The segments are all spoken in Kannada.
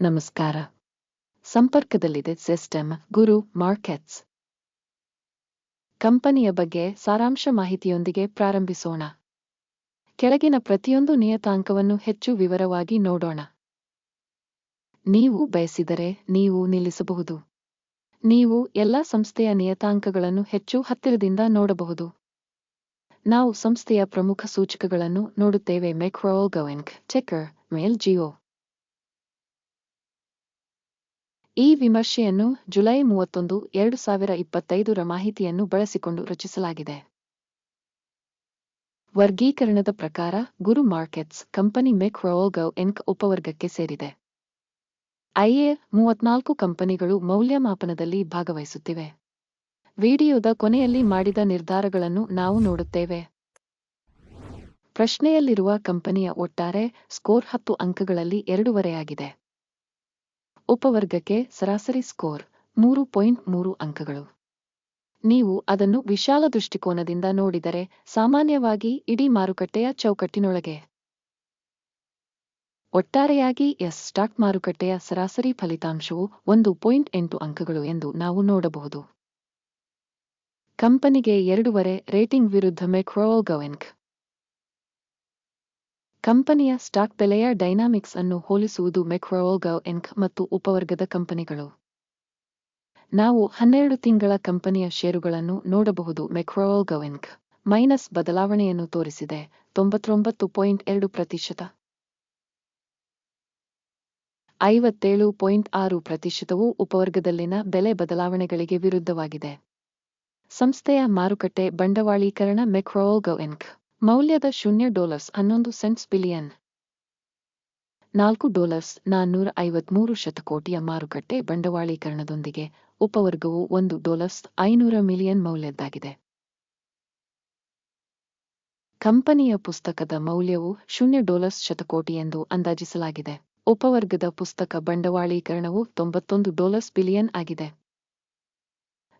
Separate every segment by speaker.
Speaker 1: ನಮಸ್ಕಾರ. ಸಂಪರ್ಕದಲ್ಲಿದೆ ಸಿಸ್ಟಮ್ ಗುರು ಮಾರ್ಕೆಟ್ಸ್. ಕಂಪನಿಯ ಬಗ್ಗೆ ಸಾರಾಂಶ ಮಾಹಿತಿಯೊಂದಿಗೆ ಪ್ರಾರಂಭಿಸೋಣ. ಕೆಳಗಿನ ಪ್ರತಿಯೊಂದು ನಿಯತಾಂಕವನ್ನು ಹೆಚ್ಚು ವಿವರವಾಗಿ ನೋಡೋಣ. ನೀವು ಬಯಸಿದರೆ ನೀವು ನಿಲ್ಲಿಸಬಹುದು. ನೀವು ಎಲ್ಲಾ ಸಂಸ್ಥೆಯ ನಿಯತಾಂಕಗಳನ್ನು ಹೆಚ್ಚು ಹತ್ತಿರದಿಂದ ನೋಡಬಹುದು. ನಾವು ಸಂಸ್ಥೆಯ ಪ್ರಮುಖ ಸೂಚಕಗಳನ್ನು ನೋಡುತ್ತೇವೆ. ಮೆಕ್ರೋಗೋವೆಂಕ್ ಚೆಕರ್ ಮೇಲ್ ಜಿಯೋ ಈ ವಿಮರ್ಶೆಯನ್ನು ಜುಲೈ ಮೂವತ್ತೊಂದು, ಎರಡು ಸಾವಿರ ಇಪ್ಪತ್ತೈದರ ಮಾಹಿತಿಯನ್ನು ಬಳಸಿಕೊಂಡು ರಚಿಸಲಾಗಿದೆ. ವರ್ಗೀಕರಣದ ಪ್ರಕಾರ, ಗುರು ಮಾರ್ಕೆಟ್ಸ್ ಕಂಪನಿ ಮೆಕ್ ಮೆಕ್ರೋಗೋ ಎನ್ಕ್ ಉಪವರ್ಗಕ್ಕೆ ಸೇರಿದೆ. ಐಎ ಮೂವತ್ನಾಲ್ಕು ಕಂಪನಿಗಳು ಮೌಲ್ಯಮಾಪನದಲ್ಲಿ ಭಾಗವಹಿಸುತ್ತಿವೆ. ವಿಡಿಯೋದ ಕೊನೆಯಲ್ಲಿ ಮಾಡಿದ ನಿರ್ಧಾರಗಳನ್ನು ನಾವು ನೋಡುತ್ತೇವೆ. ಪ್ರಶ್ನೆಯಲ್ಲಿರುವ ಕಂಪನಿಯ ಒಟ್ಟಾರೆ ಸ್ಕೋರ್ ಹತ್ತು ಅಂಕಗಳಲ್ಲಿ ಎರಡೂವರೆಯಾಗಿದೆ. ಉಪವರ್ಗಕ್ಕೆ ಸರಾಸರಿ ಸ್ಕೋರ್ ಮೂರು ಪಾಯಿಂಟ್ ಮೂರು ಅಂಕಗಳು. ನೀವು ಅದನ್ನು ವಿಶಾಲ ದೃಷ್ಟಿಕೋನದಿಂದ ನೋಡಿದರೆ ಸಾಮಾನ್ಯವಾಗಿ ಇಡೀ ಮಾರುಕಟ್ಟೆಯ ಚೌಕಟ್ಟಿನೊಳಗೆ. ಒಟ್ಟಾರೆಯಾಗಿ ಎಸ್ ಸ್ಟಾಕ್ ಮಾರುಕಟ್ಟೆಯ ಸರಾಸರಿ ಫಲಿತಾಂಶವು ಒಂದು ಪಾಯಿಂಟ್ ಎಂಟು ಅಂಕಗಳು ಎಂದು ನಾವು ನೋಡಬಹುದು. ಕಂಪನಿಗೆ ಎರಡೂವರೆ ರೇಟಿಂಗ್ ವಿರುದ್ಧ ಮೆಕ್ರೋಗೋವೆನ್ಕ್ ಕಂಪನಿಯ ಸ್ಟಾಕ್ ಬೆಲೆಯ ಡೈನಾಮಿಕ್ಸ್ ಅನ್ನು ಹೋಲಿಸುವುದು ಮೆಕ್ರೋಲ್ಗೌ ಎನ್ಕ್ ಮತ್ತು ಉಪವರ್ಗದ ಕಂಪನಿಗಳು. ನಾವು ಹನ್ನೆರಡು ತಿಂಗಳ ಕಂಪನಿಯ ಷೇರುಗಳನ್ನು ನೋಡಬಹುದು ಮೆಕ್ರೋಗೋವೆನ್ಕ್ ಮೈನಸ್ ಬದಲಾವಣೆಯನ್ನು ತೋರಿಸಿದೆ, ತೊಂಬತ್ತೊಂಬತ್ತು ಪಾಯಿಂಟ್ ಎರಡು ಪ್ರತಿಶತ. ಐವತ್ತೇಳು ಪಾಯಿಂಟ್ ಆರು ಪ್ರತಿಶತವು ಉಪವರ್ಗದಲ್ಲಿನ ಬೆಲೆ ಬದಲಾವಣೆಗಳಿಗೆ ವಿರುದ್ಧವಾಗಿದೆ. ಸಂಸ್ಥೆಯ ಮಾರುಕಟ್ಟೆ ಬಂಡವಾಳೀಕರಣ ಮೆಕ್ರೋಲ್ಗೌ ಎನ್ಕ್ ಮೌಲ್ಯದ ಶೂನ್ಯ ಡಾಲರ್ಸ್ ಹನ್ನೊಂದು ಸೆಂಟ್ಸ್ ಬಿಲಿಯನ್. ನಾಲ್ಕು ಡಾಲರ್ಸ್ ನಾನ್ನೂರ ಐವತ್ಮೂರು ಶತಕೋಟಿಯ ಮಾರುಕಟ್ಟೆ ಬಂಡವಾಳೀಕರಣದೊಂದಿಗೆ ಉಪವರ್ಗವು ಒಂದು ಡಾಲರ್ಸ್ ಐನೂರ ಮಿಲಿಯನ್ ಮೌಲ್ಯದ್ದಾಗಿದೆ. ಕಂಪನಿಯ ಪುಸ್ತಕದ ಮೌಲ್ಯವು ಶೂನ್ಯ ಡಾಲರ್ಸ್ ಶತಕೋಟಿ ಎಂದು ಅಂದಾಜಿಸಲಾಗಿದೆ. ಉಪವರ್ಗದ ಪುಸ್ತಕ ಬಂಡವಾಳೀಕರಣವು ತೊಂಬತ್ತೊಂದು ಡಾಲರ್ಸ್ ಬಿಲಿಯನ್ ಆಗಿದೆ.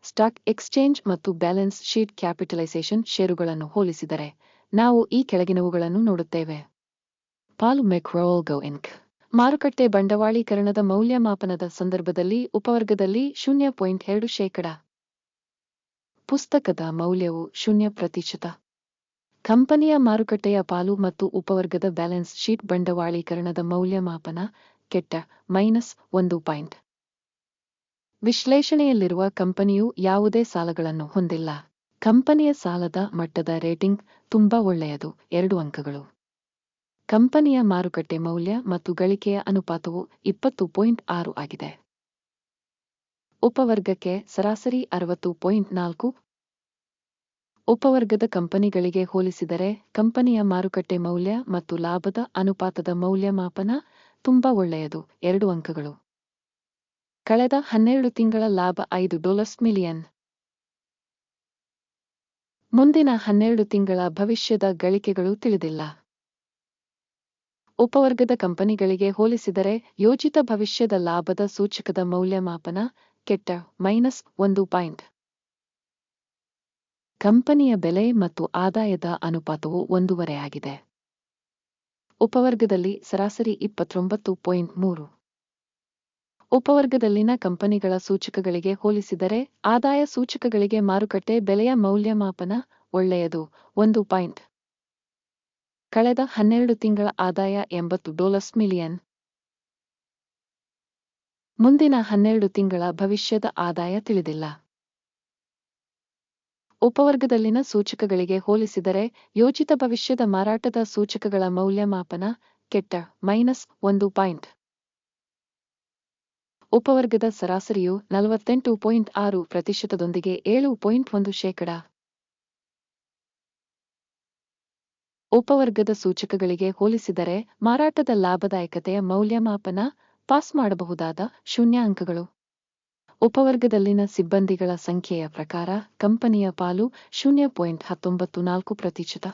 Speaker 1: ಸ್ಟಾಕ್ ಎಕ್ಸ್ಚೇಂಜ್ ಮತ್ತು ಬ್ಯಾಲೆನ್ಸ್ ಶೀಟ್ ಕ್ಯಾಪಿಟಲೈಸೇಷನ್ ಷೇರುಗಳನ್ನು ಹೋಲಿಸಿದರೆ ನಾವು ಈ ಕೆಳಗಿನವುಗಳನ್ನು ನೋಡುತ್ತೇವೆ. ಪಾಲು ಮೆಕ್ರೋಲ್ಗೋ ಇಂಕ್ ಮಾರುಕಟ್ಟೆ ಬಂಡವಾಳೀಕರಣದ ಮೌಲ್ಯಮಾಪನದ ಸಂದರ್ಭದಲ್ಲಿ ಉಪವರ್ಗದಲ್ಲಿ ಶೂನ್ಯ ಪಾಯಿಂಟ್ ಎರಡು ಶೇಕಡ. ಪುಸ್ತಕದ ಮೌಲ್ಯವು ಶೂನ್ಯ ಪ್ರತಿಶತ. ಕಂಪನಿಯ ಮಾರುಕಟ್ಟೆಯ ಪಾಲು ಮತ್ತು ಉಪವರ್ಗದ ಬ್ಯಾಲೆನ್ಸ್ ಶೀಟ್ ಬಂಡವಾಳೀಕರಣದ ಮೌಲ್ಯಮಾಪನ ಕೆಟ್ಟ, ಮೈನಸ್ ಒಂದು ಪಾಯಿಂಟ್. ವಿಶ್ಲೇಷಣೆಯಲ್ಲಿರುವ ಕಂಪನಿಯು ಯಾವುದೇ ಸಾಲಗಳನ್ನು ಹೊಂದಿಲ್ಲ. ಕಂಪನಿಯ ಸಾಲದ ಮಟ್ಟದ ರೇಟಿಂಗ್ ತುಂಬಾ ಒಳ್ಳೆಯದು. ಎರಡು ಅಂಕಗಳು. ಕಂಪನಿಯ ಮಾರುಕಟ್ಟೆ ಮೌಲ್ಯ ಮತ್ತು ಗಳಿಕೆಯ ಅನುಪಾತವು ಇಪ್ಪತ್ತು ಪಾಯಿಂಟ್ ಆರು ಆಗಿದೆ. ಉಪವರ್ಗಕ್ಕೆ ಸರಾಸರಿ ಅರವತ್ತು ಪಾಯಿಂಟ್ ನಾಲ್ಕು. ಉಪವರ್ಗದ ಕಂಪನಿಗಳಿಗೆ ಹೋಲಿಸಿದರೆ ಕಂಪನಿಯ ಮಾರುಕಟ್ಟೆ ಮೌಲ್ಯ ಮತ್ತು ಲಾಭದ ಅನುಪಾತದ ಮೌಲ್ಯಮಾಪನ ತುಂಬಾ ಒಳ್ಳೆಯದು. ಎರಡು ಅಂಕಗಳು. ಕಳೆದ ಹನ್ನೆರಡು ತಿಂಗಳ ಲಾಭ ಐದು ಡಾಲರ್ಸ್ ಮಿಲಿಯನ್. ಮುಂದಿನ ಹನ್ನೆರಡು ತಿಂಗಳ ಭವಿಷ್ಯದ ಗಳಿಕೆಗಳು ತಿಳಿದಿಲ್ಲ. ಉಪವರ್ಗದ ಕಂಪನಿಗಳಿಗೆ ಹೋಲಿಸಿದರೆ ಯೋಜಿತ ಭವಿಷ್ಯದ ಲಾಭದ ಸೂಚಕದ ಮೌಲ್ಯಮಾಪನ ಕೆಟ್ಟ ಮೈನಸ್ ಒಂದು ಪಾಯಿಂಟ್. ಕಂಪನಿಯ ಬೆಲೆ ಮತ್ತು ಆದಾಯದ ಅನುಪಾತವು ಒಂದೂವರೆ ಆಗಿದೆ. ಉಪವರ್ಗದಲ್ಲಿ ಸರಾಸರಿ ಇಪ್ಪತ್ತೊಂಬತ್ತು ಪಾಯಿಂಟ್ ಮೂರು. ಉಪವರ್ಗದಲ್ಲಿನ ಕಂಪನಿಗಳ ಸೂಚಕಗಳಿಗೆ ಹೋಲಿಸಿದರೆ, ಆದಾಯ ಸೂಚಕಗಳಿಗೆ ಮಾರುಕಟ್ಟೆ ಬೆಲೆಯ ಮೌಲ್ಯಮಾಪನ ಒಳ್ಳೆಯದು. ಒಂದು ಪಾಯಿಂಟ್. ಕಳೆದ ಹನ್ನೆರಡು ತಿಂಗಳ ಆದಾಯ ಎಂಬತ್ತು ಡಾಲರ್ಸ್ ಮಿಲಿಯನ್. ಮುಂದಿನ ಹನ್ನೆರಡು ತಿಂಗಳ ಭವಿಷ್ಯದ ಆದಾಯ ತಿಳಿದಿಲ್ಲ. ಉಪವರ್ಗದಲ್ಲಿನ ಸೂಚಕಗಳಿಗೆ ಹೋಲಿಸಿದರೆ, ಯೋಜಿತ ಭವಿಷ್ಯದ ಮಾರಾಟದ ಸೂಚಕಗಳ ಮೌಲ್ಯಮಾಪನ ಕೆಟ್ಟ, ಮೈನಸ್ ಒಂದು ಪಾಯಿಂಟ್. ಉಪವರ್ಗದ ಸರಾಸರಿಯು ನಲವತ್ತೆಂಟು ಪಾಯಿಂಟ್ ಆರು ಪ್ರತಿಶತದೊಂದಿಗೆ ಏಳು ಪಾಯಿಂಟ್ ಒಂದು ಶೇಕಡ. ಉಪವರ್ಗದ ಸೂಚಕಗಳಿಗೆ ಹೋಲಿಸಿದರೆ ಮಾರಾಟದ ಲಾಭದಾಯಕತೆಯ ಮೌಲ್ಯಮಾಪನ ಪಾಸ್ ಮಾಡಬಹುದಾದ ಶೂನ್ಯ ಅಂಕಗಳು ಉಪವರ್ಗದಲ್ಲಿನ ಸಿಬ್ಬಂದಿಗಳ ಸಂಖ್ಯೆಯ ಪ್ರಕಾರ ಕಂಪನಿಯ ಪಾಲು ಶೂನ್ಯ ಪಾಯಿಂಟ್ ಹತ್ತೊಂಬತ್ತು ನಾಲ್ಕು ಪ್ರತಿಶತ.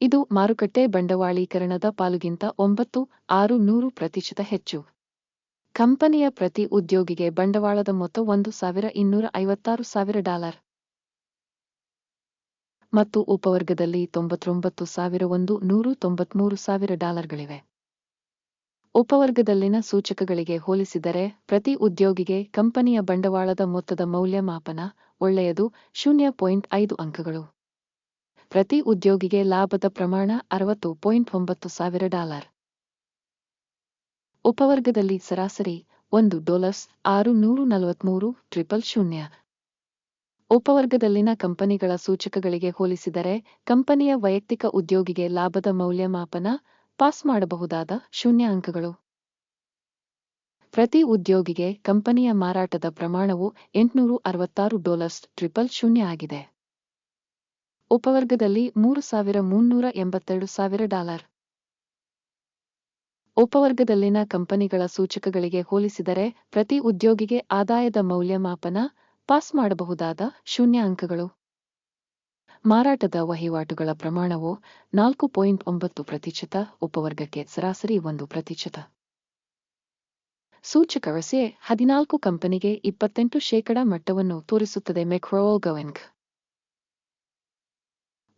Speaker 1: ಇದು ಮಾರುಕಟ್ಟೆ ಬಂಡವಾಳೀಕರಣದ ಪಾಲುಗಿಂತ ಒಂಬತ್ತು ಆರು ನೂರು ಪ್ರತಿಶತ ಹೆಚ್ಚು. ಕಂಪನಿಯ ಪ್ರತಿ ಉದ್ಯೋಗಿಗೆ ಬಂಡವಾಳದ ಮೊತ್ತ ಒಂದು ಸಾವಿರ ಇನ್ನೂರ ಐವತ್ತಾರು ಸಾವಿರ ಡಾಲರ್. ಮತ್ತು ಉಪವರ್ಗದಲ್ಲಿ ತೊಂಬತ್ತೊಂಬತ್ತು ಸಾವಿರ ಒಂದು ನೂರು ತೊಂಬತ್ಮೂರು ಸಾವಿರ ಡಾಲರ್ಗಳಿವೆ. ಉಪವರ್ಗದಲ್ಲಿನ ಸೂಚಕಗಳಿಗೆ ಹೋಲಿಸಿದರೆ ಪ್ರತಿ ಉದ್ಯೋಗಿಗೆ ಕಂಪನಿಯ ಬಂಡವಾಳದ ಮೊತ್ತದ ಮೌಲ್ಯಮಾಪನ ಒಳ್ಳೆಯದು ಶೂನ್ಯ ಪಾಯಿಂಟ್ ಐದು ಅಂಕಗಳು. ಪ್ರತಿ ಉದ್ಯೋಗಿಗೆ ಲಾಭದ ಪ್ರಮಾಣ ಅರವತ್ತು ಪಾಯಿಂಟ್ ಒಂಬತ್ತು ಸಾವಿರ ಡಾಲರ್. ಉಪವರ್ಗದಲ್ಲಿ ಸರಾಸರಿ ಒಂದು ಡಾಲರ್ಸ್ ಆರು ನೂರು ನಲವತ್ಮೂರು ಟ್ರಿಪಲ್ ಶೂನ್ಯ. ಉಪವರ್ಗದಲ್ಲಿನ ಕಂಪನಿಗಳ ಸೂಚಕಗಳಿಗೆ ಹೋಲಿಸಿದರೆ ಕಂಪನಿಯ ವೈಯಕ್ತಿಕ ಉದ್ಯೋಗಿಗೆ ಲಾಭದ ಮೌಲ್ಯಮಾಪನ ಪಾಸ್ ಮಾಡಬಹುದಾದ ಶೂನ್ಯ ಅಂಕಗಳು. ಪ್ರತಿ ಉದ್ಯೋಗಿಗೆ ಕಂಪನಿಯ ಮಾರಾಟದ ಪ್ರಮಾಣವು ಎಂಟುನೂರು ಅರವತ್ತಾರು ಡಾಲರ್ಸ್ ಟ್ರಿಪಲ್ ಶೂನ್ಯ ಆಗಿದೆ. ಉಪವರ್ಗದಲ್ಲಿ ಮೂರು ಸಾವಿರ ಮುನ್ನೂರ ಎಂಬತ್ತೆರಡು ಸಾವಿರ ಡಾಲರ್. ಉಪವರ್ಗದಲ್ಲಿನ ಕಂಪನಿಗಳ ಸೂಚಕಗಳಿಗೆ ಹೋಲಿಸಿದರೆ ಪ್ರತಿ ಉದ್ಯೋಗಿಗೆ ಆದಾಯದ ಮೌಲ್ಯಮಾಪನ ಪಾಸ್ ಮಾಡಬಹುದಾದ ಶೂನ್ಯ ಅಂಕಗಳು ಮಾರಾಟದ ವಹಿವಾಟುಗಳ ಪ್ರಮಾಣವು ನಾಲ್ಕು ಪಾಯಿಂಟ್ ಒಂಬತ್ತು ಪ್ರತಿಶತ, ಉಪವರ್ಗಕ್ಕೆ ಸರಾಸರಿ ಒಂದು ಪ್ರತಿಶತ. ಸೂಚಕ ರಸೆ ಹದಿನಾಲ್ಕು ಕಂಪನಿಗೆ ಇಪ್ಪತ್ತೆಂಟು ಶೇಕಡ ಮಟ್ಟವನ್ನು ತೋರಿಸುತ್ತದೆ ಮೆಕ್ರೋಲ್ ಗವೆನ್ಗ್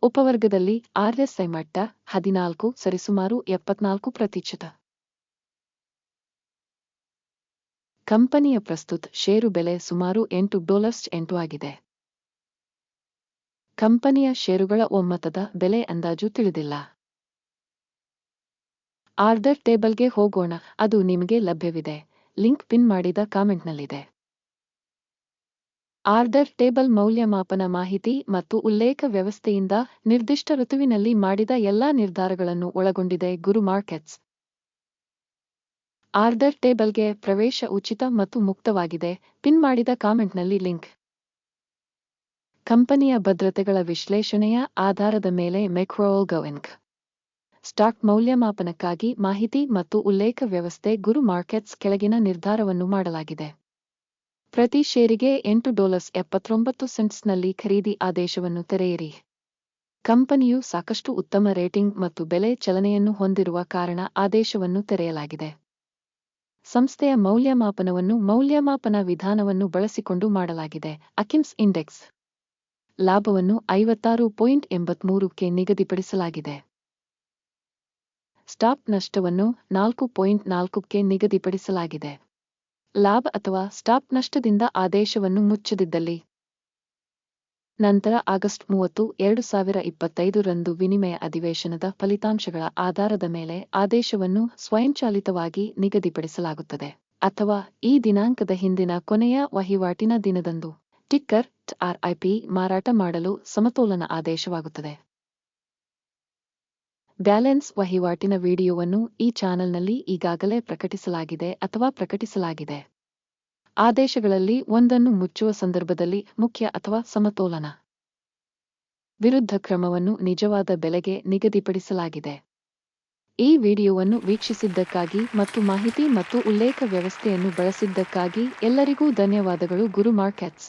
Speaker 1: ಉಪವರ್ಗದಲ್ಲಿ ಆರ್ಎಸ್ಐ ಮಟ್ಟ ಹದಿನಾಲ್ಕು ಸರಿಸುಮಾರು ಎಪ್ಪತ್ನಾಲ್ಕು ಪ್ರತಿಶತ. ಕಂಪನಿಯ ಪ್ರಸ್ತುತ ಷೇರು ಬೆಲೆ ಸುಮಾರು ಎಂಟು ಡಾಲರ್ಸ್ ಎಂಟು ಆಗಿದೆ. ಕಂಪನಿಯ ಷೇರುಗಳ ಒಮ್ಮತದ ಬೆಲೆ ಅಂದಾಜು ತಿಳಿದಿಲ್ಲ. ಆರ್ಡರ್ ಟೇಬಲ್ಗೆ ಹೋಗೋಣ, ಅದು ನಿಮಗೆ ಲಭ್ಯವಿದೆ. ಲಿಂಕ್ ಪಿನ್ ಮಾಡಿದ ಕಾಮೆಂಟ್ನಲ್ಲಿದೆ. ಆರ್ಡರ್ ಟೇಬಲ್ ಮೌಲ್ಯಮಾಪನ ಮಾಹಿತಿ ಮತ್ತು ಉಲ್ಲೇಖ ವ್ಯವಸ್ಥೆಯಿಂದ ನಿರ್ದಿಷ್ಟ ಋತುವಿನಲ್ಲಿ ಮಾಡಿದ ಎಲ್ಲಾ ನಿರ್ಧಾರಗಳನ್ನು ಒಳಗೊಂಡಿದೆ ಗುರು ಮಾರ್ಕೆಟ್ಸ್ ಆರ್ಡರ್ ಟೇಬಲ್ಗೆ ಪ್ರವೇಶ ಉಚಿತ ಮತ್ತು ಮುಕ್ತವಾಗಿದೆ. ಪಿನ್ ಮಾಡಿದ ಕಾಮೆಂಟ್ನಲ್ಲಿ ಲಿಂಕ್. ಕಂಪನಿಯ ಭದ್ರತೆಗಳ ವಿಶ್ಲೇಷಣೆಯ ಆಧಾರದ ಮೇಲೆ ಮೆಕ್ರೋಲ್ ಗವೆನ್ಕ್ ಸ್ಟಾಕ್ ಮೌಲ್ಯಮಾಪನಕ್ಕಾಗಿ ಮಾಹಿತಿ ಮತ್ತು ಉಲ್ಲೇಖ ವ್ಯವಸ್ಥೆ ಗುರು ಮಾರ್ಕೆಟ್ಸ್ ಕೆಳಗಿನ ನಿರ್ಧಾರವನ್ನು ಮಾಡಲಾಗಿದೆ. ಪ್ರತಿ ಷೇರಿಗೆ ಎಂಟು ಡಾಲರ್ಸ್ ಎಪ್ಪತ್ತೊಂಬತ್ತು ಸೆಂಟ್ಸ್ನಲ್ಲಿ ಖರೀದಿ ಆದೇಶವನ್ನು ತೆರೆಯಿರಿ. ಕಂಪನಿಯು ಸಾಕಷ್ಟು ಉತ್ತಮ ರೇಟಿಂಗ್ ಮತ್ತು ಬೆಲೆ ಚಲನೆಯನ್ನು ಹೊಂದಿರುವ ಕಾರಣ ಆದೇಶವನ್ನು ತೆರೆಯಲಾಗಿದೆ. ಸಂಸ್ಥೆಯ ಮೌಲ್ಯಮಾಪನವನ್ನು ಮೌಲ್ಯಮಾಪನ ವಿಧಾನವನ್ನು ಬಳಸಿಕೊಂಡು ಮಾಡಲಾಗಿದೆ. ಅಕಿಮ್ಸ್ ಇಂಡೆಕ್ಸ್ ಲಾಭವನ್ನು ಐವತ್ತಾರು ಪಾಯಿಂಟ್ ಎಂಬತ್ಮೂರಕ್ಕೆ ನಿಗದಿಪಡಿಸಲಾಗಿದೆ. ಸ್ಟಾಪ್ ನಷ್ಟವನ್ನು ನಾಲ್ಕು ಪಾಯಿಂಟ್ ನಾಲ್ಕಕ್ಕೆ ನಿಗದಿಪಡಿಸಲಾಗಿದೆ. ಲಾಭ ಅಥವಾ ಸ್ಟಾಪ್ ನಷ್ಟದಿಂದ ಆದೇಶವನ್ನು ಮುಚ್ಚದಿದ್ದಲ್ಲಿ ನಂತರ ಆಗಸ್ಟ್ ಮೂವತ್ತು, ಎರಡು ಸಾವಿರ ಇಪ್ಪತ್ತೈದು ರಂದು ವಿನಿಮಯ ಅಧಿವೇಶನದ ಫಲಿತಾಂಶಗಳ ಆಧಾರದ ಮೇಲೆ ಆದೇಶವನ್ನು ಸ್ವಯಂಚಾಲಿತವಾಗಿ ನಿಗದಿಪಡಿಸಲಾಗುತ್ತದೆ ಅಥವಾ ಈ ದಿನಾಂಕದ ಹಿಂದಿನ ಕೊನೆಯ ವಹಿವಾಟಿನ ದಿನದಂದು. ಟಿಕ್ಕರ್, ಆರ್ಐಪಿ ಮಾರಾಟ ಮಾಡಲು ಸಮತೋಲನ ಆದೇಶವಾಗುತ್ತದೆ. ಬ್ಯಾಲೆನ್ಸ್ ವಹಿವಾಟಿನ ವಿಡಿಯೋವನ್ನು ಈ ಚಾನೆಲ್ನಲ್ಲಿ ಈಗಾಗಲೇ ಪ್ರಕಟಿಸಲಾಗಿದೆ ಅಥವಾ ಪ್ರಕಟಿಸಲಾಗಿದೆ. ಆದೇಶಗಳಲ್ಲಿ ಒಂದನ್ನು ಮುಚ್ಚುವ ಸಂದರ್ಭದಲ್ಲಿ ಮುಖ್ಯ ಅಥವಾ ಸಮತೋಲನ. ವಿರುದ್ಧ ಕ್ರಮವನ್ನು ನಿಜವಾದ ಬೆಲೆಗೆ ನಿಗದಿಪಡಿಸಲಾಗಿದೆ. ಈ ವಿಡಿಯೋವನ್ನು ವೀಕ್ಷಿಸಿದ್ದಕ್ಕಾಗಿ ಮತ್ತು ಮಾಹಿತಿ ಮತ್ತು ಉಲ್ಲೇಖ ವ್ಯವಸ್ಥೆಯನ್ನು ಬಳಸಿದ್ದಕ್ಕಾಗಿ ಎಲ್ಲರಿಗೂ ಧನ್ಯವಾದಗಳು ಗುರು ಮಾರ್ಕೆಟ್ಸ್